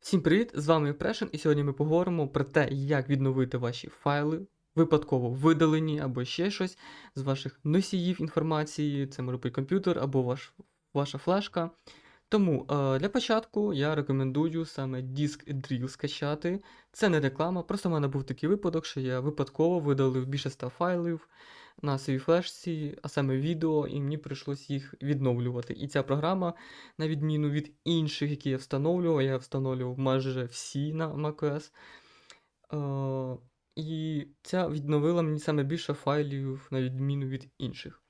Всім привіт! З вами Прешин, і сьогодні ми поговоримо про те, як відновити ваші файли, випадково видалені або ще щось з ваших носіїв інформації. Це може бути комп'ютер або ваш, ваша флешка. Тому е, для початку я рекомендую саме Disk Drill скачати. Це не реклама, просто в мене був такий випадок, що я випадково видалив більше 100 файлів на своїй флешці, а саме відео, і мені прийшлось їх відновлювати. І ця програма, на відміну від інших, які я встановлював, я встановлював майже всі на macOS. Е, і ця відновила мені саме більше файлів, на відміну від інших.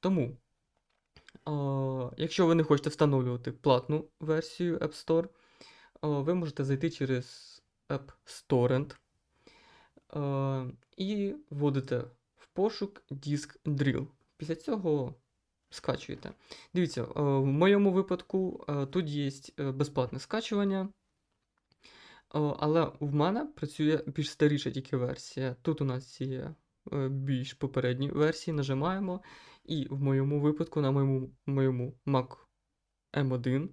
Тому, е, якщо ви не хочете встановлювати платну версію App Store, е, ви можете зайти через App Storrent е, і вводите пошук Disk Drill. Після цього скачуєте. Дивіться, е, в моєму випадку е, тут є е, безплатне скачування. Але в мене працює більш старіша тільки версія. Тут у нас є більш попередні версії, нажимаємо. І в моєму випадку, на моєму, моєму Mac M1,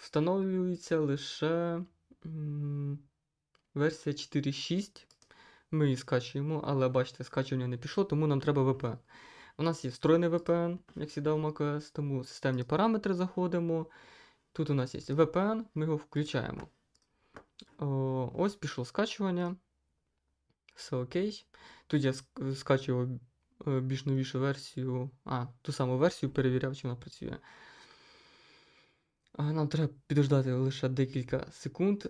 встановлюється лише версія 4.6. Ми її скачуємо, але бачите, скачування не пішло, тому нам треба VPN. У нас є встроєний VPN, як завжди в macOS, тому системні параметри заходимо. Тут у нас є VPN, ми його включаємо. О, ось пішло скачування. Все окей. Тут я скачував е, більш новішу версію. А, ту саму версію перевіряв, чи вона працює. Нам треба підождати лише декілька секунд.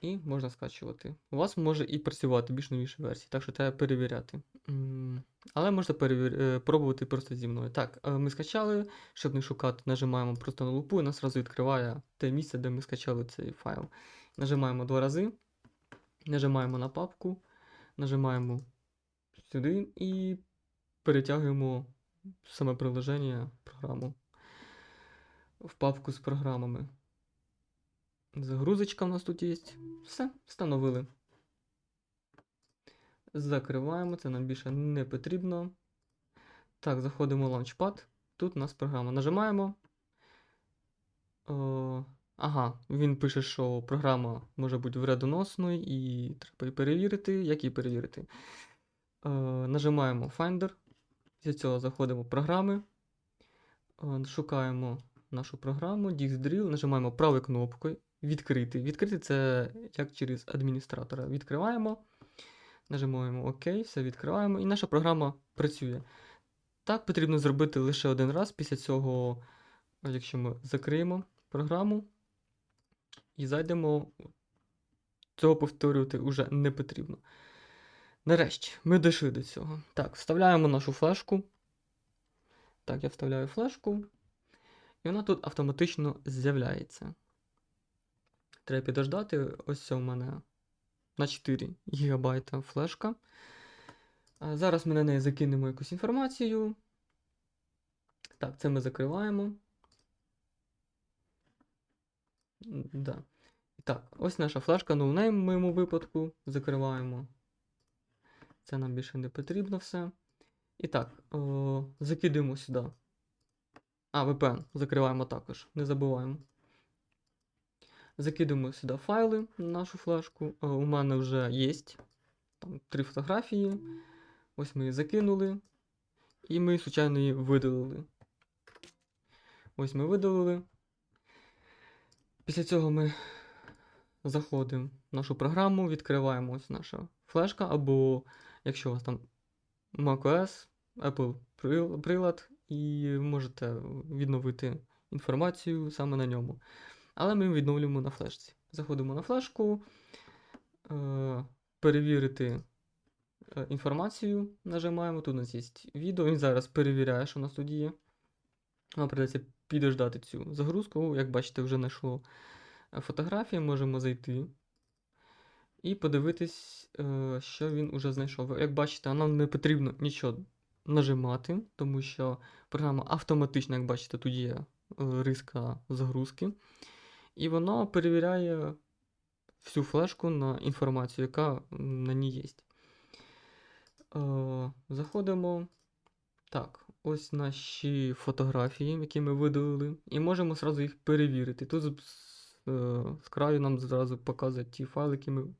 І можна скачувати. У вас може і працювати більш новіші версії, так що треба перевіряти. Але можна перевір... е, пробувати просто зі мною. Так, е, ми скачали, щоб не шукати, нажимаємо просто на лупу, і нас одразу відкриває те місце, де ми скачали цей файл. Нажимаємо два рази, нажимаємо на папку, нажимаємо сюди і перетягуємо саме приложення, програму в папку з програмами. Загрузочка у нас тут є. Все, встановили. Закриваємо, це нам більше не потрібно. Так, заходимо в Launchpad. Тут у нас програма. Нажимаємо. О, ага, він пише, що програма може бути вредоносною і треба її перевірити. Як її перевірити? Е, нажимаємо Finder. Після цього заходимо в програми. Е, шукаємо нашу програму, DixDrill, нажимаємо правою кнопкою відкрити. Відкрити це як через адміністратора. Відкриваємо, нажимаємо ОК, все відкриваємо, і наша програма працює. Так потрібно зробити лише один раз. Після цього, якщо ми закриємо програму і зайдемо, цього повторювати вже не потрібно. Нарешті, ми дійшли до цього. Так, вставляємо нашу флешку. Так, я вставляю флешку. І вона тут автоматично з'являється. Треба підождати. Ось це у мене на 4 ГБ флешка. Зараз ми на неї закинемо якусь інформацію. Так, це ми закриваємо. Да. Так, ось наша флешка, ну в неї в моєму випадку закриваємо. Це нам більше не потрібно все. І так, о, закидуємо сюди. А, VPN закриваємо також, не забуваємо. Закидуємо сюди файли на нашу флешку. У мене вже є там три фотографії. Ось ми її закинули. І ми, звичайно, її видалили. Ось ми видалили. Після цього ми заходимо в нашу програму, відкриваємо ось наша флешка, або якщо у вас там macOS, Apple прилад, і можете відновити інформацію саме на ньому. Але ми відновлюємо на флешці. Заходимо на флешку, е, перевірити е, інформацію нажимаємо. Тут у нас є відео. Він зараз перевіряє, що у нас тут є. Нам придеться підождати цю загрузку. Як бачите, вже знайшло е, фотографії. Можемо зайти і подивитись, що він уже знайшов. Як бачите, нам не потрібно нічого нажимати, тому що програма автоматично, як бачите, тут є риска загрузки. І воно перевіряє всю флешку на інформацію, яка на ній є. Е, заходимо. Так, ось наші фотографії, які ми видалили, і можемо зразу їх перевірити. Тут е, з краю нам зразу показує ті файли, які ми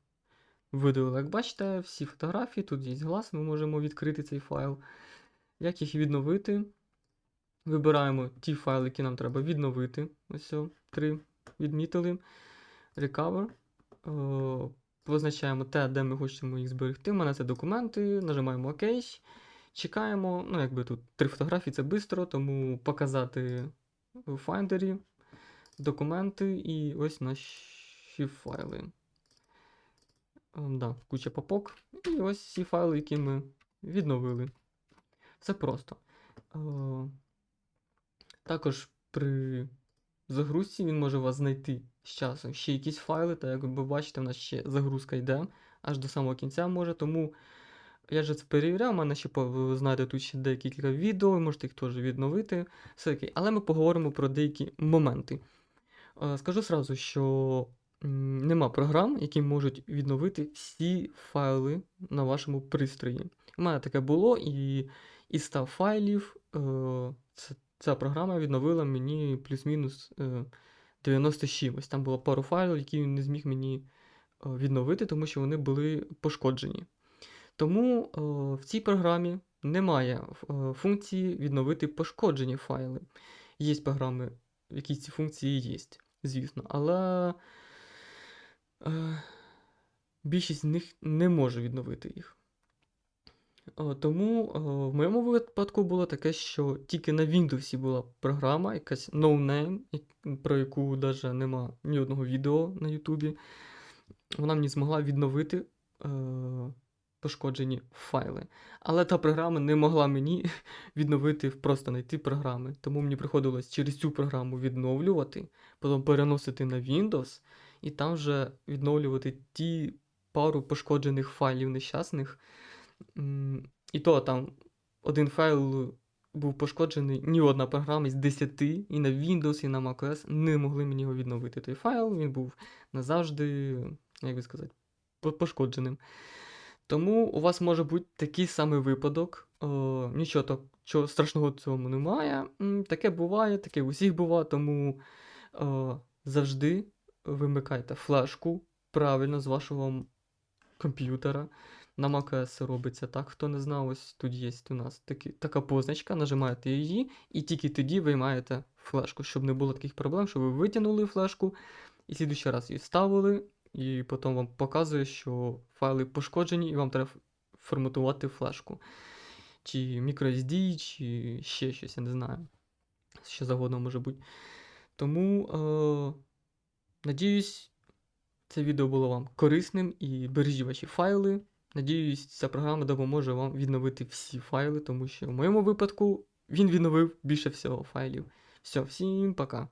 видалили. Як бачите, всі фотографії, тут є глаз, ми можемо відкрити цей файл. Як їх відновити? Вибираємо ті файли, які нам треба відновити. Ось три відмітили. Recover. Е, Позначаємо те, де ми хочемо їх зберегти. У мене це документи, нажимаємо ОК. Чекаємо. Ну, якби тут три фотографії це швидко, тому показати в Finder, документи і ось наші файли. Ем, Да, куча папок. І ось всі файли, які ми відновили. Все просто. Е, Також при загрузці він може вас знайти з часом ще якісь файли, та як ви бачите, в нас ще загрузка йде аж до самого кінця може. Тому я вже це перевіряв, у мене ще ви знаєте тут ще декілька відео, ви можете їх теж відновити. Все окей. Але ми поговоримо про деякі моменти. Е, Скажу сразу, що нема програм, які можуть відновити всі файли на вашому пристрої. У мене таке було, і із 100 файлів е, це- ця програма відновила мені плюс-мінус е, 90 з чимось. Там було пару файлів, які він не зміг мені е, відновити, тому що вони були пошкоджені. Тому е, в цій програмі немає е, функції відновити пошкоджені файли. Є програми, в які ці функції є, звісно, але е, більшість з них не може відновити їх. Е, Тому е, в моєму випадку було таке, що тільки на Windows була програма, якась NoName, про яку навіть нема ні одного відео на Ютубі. Вона мені змогла відновити е, пошкоджені файли. Але та програма не могла мені відновити просто знайти програми. Тому мені приходилось через цю програму відновлювати, потім переносити на Windows і там вже відновлювати ті пару пошкоджених файлів нещасних. І то там один файл був пошкоджений, ні одна програма з 10, і на Windows, і на macOS не могли мені його відновити. Той файл він був назавжди, як би сказати, пошкодженим. Тому у вас може бути такий самий випадок. О, нічого так, чого страшного цьому немає. Таке буває, таке у всіх буває, тому о, завжди вимикайте флешку правильно з вашого комп'ютера. На macOS робиться так, хто не знав, ось тут є у нас такі, така позначка, нажимаєте її, і тільки тоді виймаєте флешку, щоб не було таких проблем, щоб ви витягнули флешку і слідуючий раз її ставили, і потім вам показує, що файли пошкоджені, і вам треба форматувати флешку. Чи microSD, чи ще щось, я не знаю. Що завгодно може бути. Тому, е, надіюсь, це відео було вам корисним і бережіть ваші файли. Надіюсь, ця програма допоможе вам відновити всі файли, тому що в моєму випадку він відновив більше всього файлів. Все, всім пока.